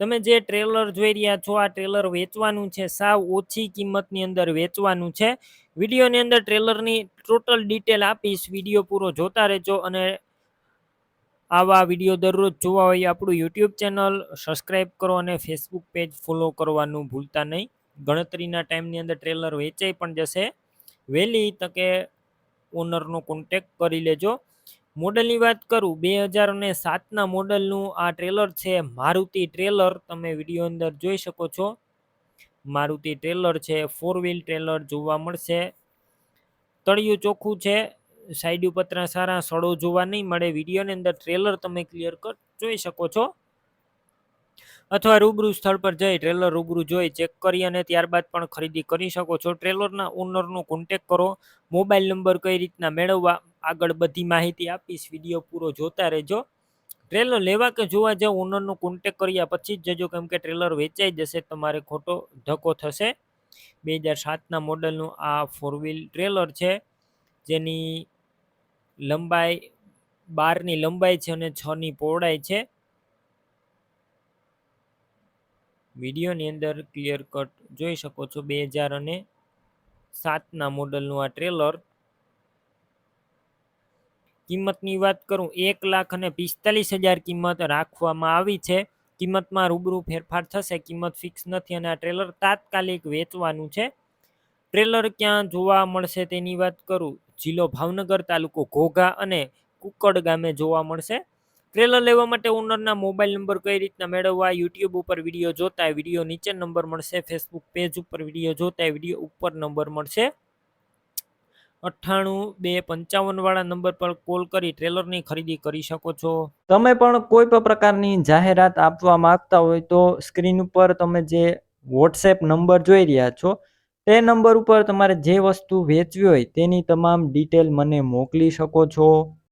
તમે જે ટ્રેલર જોઈ રહ્યા છો, આ ટ્રેલર વેચવાનું છે, સાવ ઓછી કિંમતની અંદર વેચવાનું છે. વિડીયોની અંદર ટ્રેલરની ટોટલ ડિટેલ આપીશ, વીડિયો પૂરો જોતા રહેજો અને આવા વીડિયો દરરોજ જોવા હોય આપણું યુટ્યુબ ચેનલ સબસ્ક્રાઈબ કરો અને ફેસબુક પેજ ફોલો કરવાનું ભૂલતા નહીં. ગણતરીના ટાઈમની અંદર ટ્રેલર વેચાઈ પણ જશે. વહેલી તકે ઓનરનો કોન્ટેક કરી લેજો. મોડલની વાત કરું, બે હજાર અને સાતના મોડલનું આ ટ્રેલર છે મારુતિ ટ્રેલર. તમે વીડિયો અંદર જોઈ શકો છો. મારુતિ ટ્રેલર છે ફોર વ્હીલ ટ્રેલર જોવા મળશે. તળિયું ચોખ્ખું છે, સાઈડ પતરા સારા સડો જોવા નહીં મળે. વિડીયોની અંદર ટ્રેલર તમે ક્લિયર કટ જોઈ શકો છો. અથવા રૂબરૂ સ્થળ પર જઈ ટ્રેલર રૂબરૂ જોઈ ચેક કરી અને ત્યારબાદ પણ ખરીદી કરી શકો છો. ટ્રેલરના ઓનરનો કોન્ટેક કરો. મોબાઈલ નંબર કઈ રીતના મેળવવા આગળ બધી માહિતી આપીશ. વીડિયો પૂરો જોતા રહેજો. ટ્રેલર લેવા કે જોવા જાવ ઓનરનો કોન્ટેક કર્યા પછી જ જજો કેમ કે ટ્રેલર વેચાઈ જશે, તમારે ખોટો ધક્કો થશે. બે હજાર સાતના મોડલનું આ ફોર વ્હીલ ટ્રેલર છે, જેની લંબાઈ બારની લંબાઈ છે અને છની પહોળાઈ છે. વિડીયોની અંદર ક્લિયર કટ જોઈ શકો છો. બે હજાર અને સાતના મોડલનું આ ટ્રેલર કિંમતની વાત કરું, એક લાખ અને પિસ્તાલીસ હજાર કિંમત રાખવામાં આવી છે. કિંમતમાં રૂબરૂ ફેરફાર થશે, કિંમત ફિક્સ નથી અને આ ટ્રેલર તાત્કાલિક વેચવાનું છે. ટ્રેલર ક્યાં જોવા મળશે તેની વાત કરું, જિલ્લો ભાવનગર તાલુકો ઘોઘા અને કુકડ ગામે જોવા મળશે. ટ્રેલર લેવા માટે ઓનરના મોબાઈલ નંબર કઈ રીતના મેળવવા યુટ્યુબ ઉપર વીડિયો જોતા વીડિયો નીચે નંબર મળશે. ફેસબુક પેજ ઉપર વીડિયો જોતા વીડિયો ઉપર નંબર મળશે. અઠ્ઠાણું બે પંચાવન વાળા નંબર પર કોલ કરી ટ્રેલરની ખરીદી કરી શકો છો. તમે પણ કોઈ પણ પ્રકારની જાહેરાત આપવા માંગતા હોય તો સ્ક્રીન ઉપર તમે જે વોટ્સએપ નંબર જોઈ રહ્યા છો, તે નંબર ઉપર તમારે જે વસ્તુ વેચવી હોય તેની તમામ ડિટેલ મને મોકલી શકો છો.